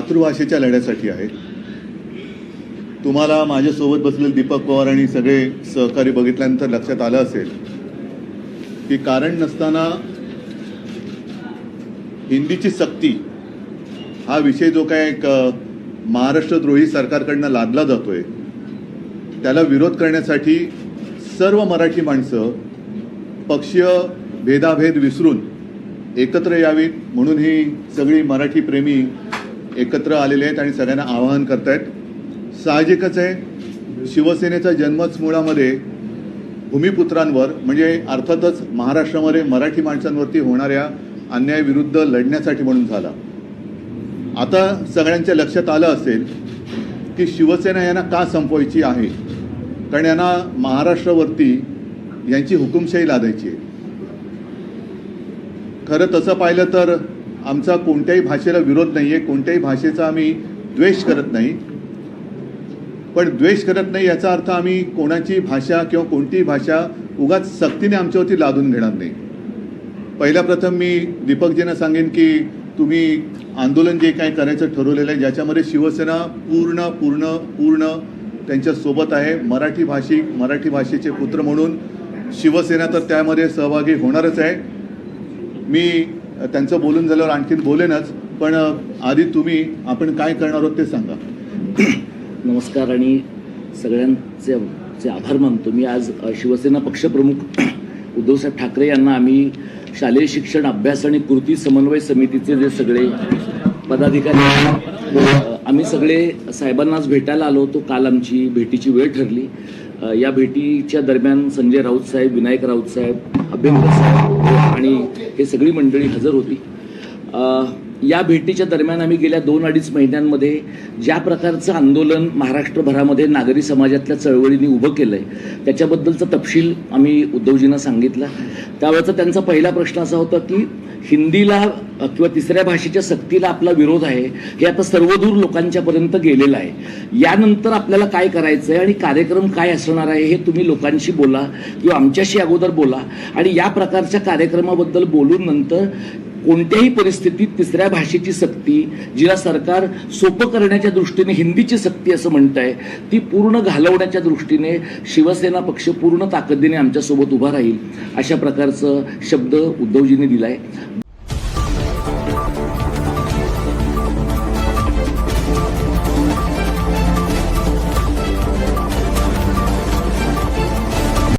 मातृभाषेच्या लढ्यासाठी आहे तुम्हाला माझ्यासोबत बसलेले दीपक पवार आणि सगळे सहकारी बघितल्यानंतर लक्षात आलं असेल की कारण नसताना हिंदीची सक्ती हा विषय जो काय एक महाराष्ट्रद्रोही सरकारकडनं लादला जातोय त्याला विरोध करण्यासाठी सर्व मराठी माणसं पक्षीय भेदाभेद विसरून एकत्र यावीत म्हणून ही सगळी मराठी प्रेमी एकत्र आलेले आहेत आणि सगळ्यांना आवाहन करतायत. साहजिकच आहे शिवसेनेचा जन्मच मुळामध्ये भूमिपुत्रांवर म्हणजे अर्थातच महाराष्ट्रामध्ये मराठी माणसांवरती होणाऱ्या अन्यायाविरुद्ध लढण्यासाठी म्हणून झाला. आता सगळ्यांच्या लक्षात आलं असेल की शिवसेना यांना का संपवायची आहे? कारण यांना महाराष्ट्रावरती यांची हुकुमशाही लादायची आहे. खरं तसं पाहिलं तर आमचा कोणत्याही भाषेला विरोध नाही आहे कोणत्याही भाषेचा आम्ही द्वेष करत नाही. पण द्वेष करत नाही याचा अर्थ आम्ही कोणाची भाषा किंवा कोणतीही भाषा उगाच सक्तीने आमच्यावरती लादून घेणार नाही. पहिल्या प्रथम मी दीपकजींना सांगेन की तुम्ही आंदोलन जे काही करायचं ठरवलेलं आहे ज्याच्यामध्ये शिवसेना पूर्ण पूर्ण पूर्ण त्यांच्यासोबत आहे. मराठी भाषिक मराठी भाषेचे पुत्र म्हणून शिवसेना तर त्यामध्ये सहभागी होणारच आहे. मी त्यांचं बोलून झाल्यावर आणखीन बोलेनच पण आधी तुम्ही आपण काय करणार आहोत ते सांगा. नमस्कार आणि सगळ्यांचे चे आभार मानतो. मी आज शिवसेना पक्षप्रमुख उद्धवसाहेब ठाकरे यांना आम्ही शालेय शिक्षण अभ्यास आणि कृती समन्वय समितीचे जे सगळे पदाधिकारी आम्ही सगळे साहेबांनाच भेटायला आलो होतो. काल आमची भेटीची वेळ ठरली. या भेटीच्या दरम्यान संजय राऊत साहेब विनायक राऊत साहेब अभ्यंकर साहेब हे सगळी मंडळी हजर होती. या भेटीच्या दरम्यान आम्ही गेल्या दोन अडीच महिन्यांमध्ये ज्या प्रकारचं आंदोलन महाराष्ट्रभरामध्ये नागरी समाजातल्या चळवळींनी उभं केलं आहे त्याच्याबद्दलचा तपशील आम्ही उद्धवजींना सांगितला. त्यावेळेचा त्यांचा पहिला प्रश्न असा होता की हिंदीला किंवा तिसऱ्या भाषेच्या सक्तीला आपला विरोध आहे हे आता सर्वदूर लोकांच्यापर्यंत गेलेलं आहे. यानंतर आपल्याला काय करायचं आहे आणि कार्यक्रम काय असणार आहे हे तुम्ही लोकांशी बोला किंवा आमच्याशी अगोदर बोला. आणि या प्रकारच्या कार्यक्रमाबद्दल बोलून नंतर कोणत्याही परिस्थितीत तिसऱ्या भाषेची सक्ती जिला सरकार सोपं करण्याच्या दृष्टीने हिंदीची सक्ती असं म्हणत आहे ती पूर्ण घालवण्याच्या दृष्टीने शिवसेना पक्ष पूर्ण ताकदीने आमच्यासोबत उभा राहील अशा प्रकारचं शब्द उद्धवजींनी दिलाय.